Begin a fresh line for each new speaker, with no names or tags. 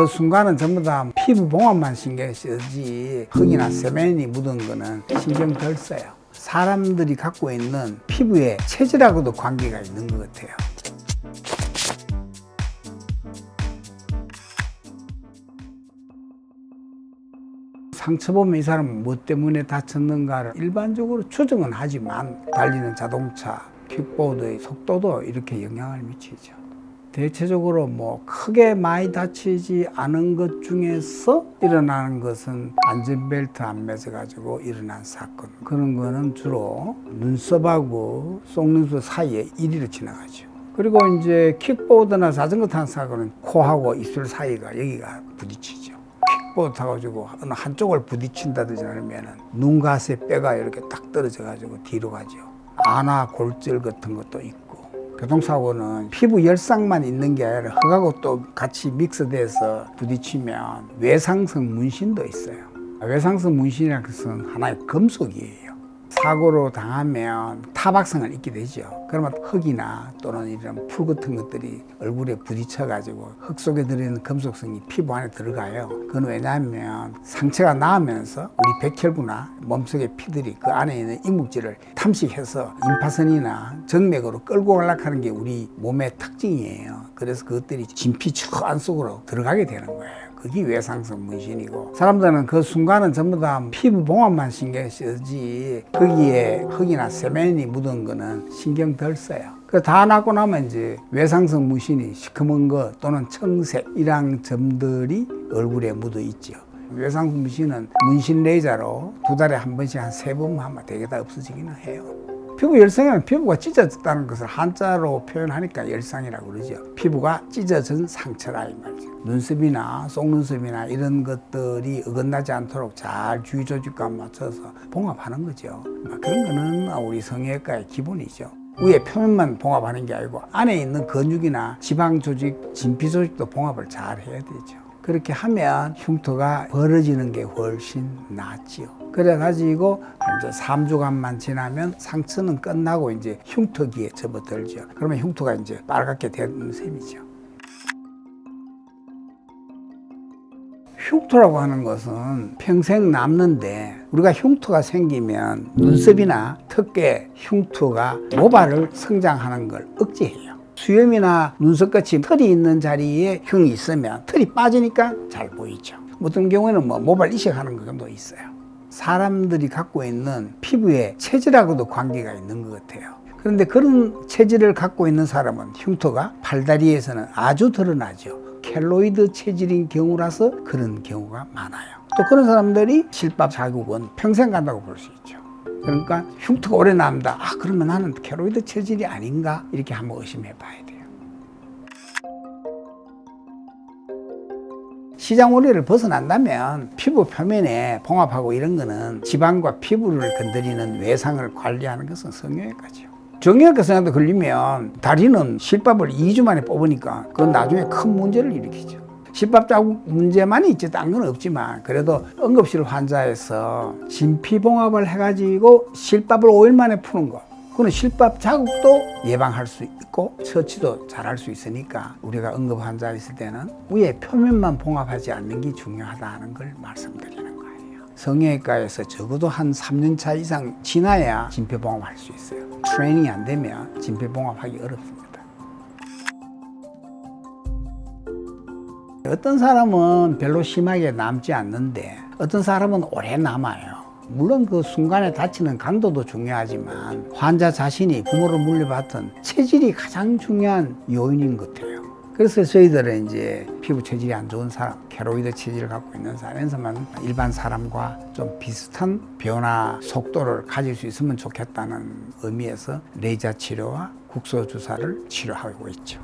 그 순간은 전부 다 피부 봉합만 신경 쓰지 흙이나 세면이 묻은 거는 신경 덜 써요. 사람들이 갖고 있는 피부의 체질하고도 관계가 있는 것 같아요. 상처 보면 이 사람은 뭐 때문에 다쳤는가를 일반적으로 추정은 하지만 달리는 자동차, 킥보드의 속도도 이렇게 영향을 미치죠. 대체적으로 뭐 크게 많이 다치지 않은 것 중에서 일어나는 것은 안전벨트 안 매서가지고 일어난 사건. 그런 거는 주로 눈썹하고 속눈썹 사이에 이리로 지나가죠. 그리고 이제 킥보드나 자전거 타는 사고는 코하고 입술 사이가 여기가 부딪히죠. 킥보드 타가지고 어느 한쪽을 부딪힌다든지 하면은 눈가세 뼈가 이렇게 딱 떨어져가지고 뒤로 가죠. 안화 골절 같은 것도 있고. 교통사고는 피부 열상만 있는 게 아니라 흙하고 또 같이 믹스돼서 부딪히면 외상성 문신도 있어요. 외상성 문신이라는 것은 하나의 금속이에요. 사고로 당하면 타박성을 입게 되죠. 그러면 흙이나 또는 이런 풀 같은 것들이 얼굴에 부딪혀 가지고 흙 속에 들어있는 금속성이 피부 안에 들어가요. 그건 왜냐하면 상처가 나면서 우리 백혈구나 몸속의 피들이 그 안에 있는 이물질을 탐식해서 임파선이나 정맥으로 끌고 가려하는 게 우리 몸의 특징이에요. 그래서 그것들이 진피 저 안속으로 들어가게 되는 거예요. 그게 외상성 문신이고 사람들은 그 순간은 전부 다 피부 봉합만 신경 쓰지 거기에 흙이나 세면이 묻은 거는 신경 덜 써요. 그다 나고 나면 이제 외상성 문신이 시커먼 거 또는 청색 이런 점들이 얼굴에 묻어 있죠. 외상성 문신은 문신 레이저로 두 달에 한 번씩 한 세 번 하면 되게 다 없어지기는 해요. 피부 열상이면 피부가 찢어졌다는 것을 한자로 표현하니까 열상이라고 그러죠. 피부가 찢어진 상처라 이 말이죠. 눈썹이나 속눈썹이나 이런 것들이 어긋나지 않도록 잘 주위 조직과 맞춰서 봉합하는 거죠. 그런 거는 우리 성형외과의 기본이죠. 위에 표면만 봉합하는 게 아니고 안에 있는 근육이나 지방 조직, 진피 조직도 봉합을 잘 해야 되죠. 그렇게 하면 흉터가 벌어지는 게 훨씬 낫지요. 그래가지고 이제 3주간만 지나면 상처는 끝나고 이제 흉터기에 접어들죠. 그러면 흉터가 이제 빨갛게 되는 셈이죠. 흉터라고 하는 것은 평생 남는데 우리가 흉터가 생기면 눈썹이나 턱에 흉터가 모발을 성장하는 걸 억제해요. 수염이나 눈썹같이 털이 있는 자리에 흉이 있으면 털이 빠지니까 잘 보이죠. 어떤 경우에는 뭐 모발 이식하는 것도 있어요. 사람들이 갖고 있는 피부의 체질하고도 관계가 있는 것 같아요. 그런데 그런 체질을 갖고 있는 사람은 흉터가 팔다리에서는 아주 드러나죠. 켈로이드 체질인 경우라서 그런 경우가 많아요. 또 그런 사람들이 실밥 자국은 평생 간다고 볼 수 있죠. 그러니까 흉터가 오래 남다. 아, 그러면 나는 켈로이드 체질이 아닌가? 이렇게 한번 의심해 봐야 돼요. 시장 원리를 벗어난다면 피부 표면에 봉합하고 이런 거는 지방과 피부를 건드리는 외상을 관리하는 것은 성형외과죠. 정형외과 성형도 걸리면 다리는 실밥을 2주 만에 뽑으니까 그건 나중에 큰 문제를 일으키죠. 실밥 자국 문제만 있지 딴 건 없지만 그래도 응급실 환자에서 진피봉합을 해가지고 실밥을 5일 만에 푸는 거 그거는 실밥 자국도 예방할 수 있고 처치도 잘할 수 있으니까 우리가 응급 환자 있을 때는 위에 표면만 봉합하지 않는 게 중요하다는 걸 말씀드리는 거예요. 성형외과에서 적어도 한 3년 차 이상 지나야 진피봉합할 수 있어요. 트레이닝이 안 되면 진피봉합하기 어렵습니다. 어떤 사람은 별로 심하게 남지 않는데 어떤 사람은 오래 남아요. 물론 그 순간에 다치는 강도도 중요하지만 환자 자신이 부모를 물려받던 체질이 가장 중요한 요인인 것 같아요. 그래서 저희들은 이제 피부 체질이 안 좋은 사람, 캐로이드 체질을 갖고 있는 사람에서만 일반 사람과 좀 비슷한 변화 속도를 가질 수 있으면 좋겠다는 의미에서 레이저 치료와 국소 주사를 치료하고 있죠.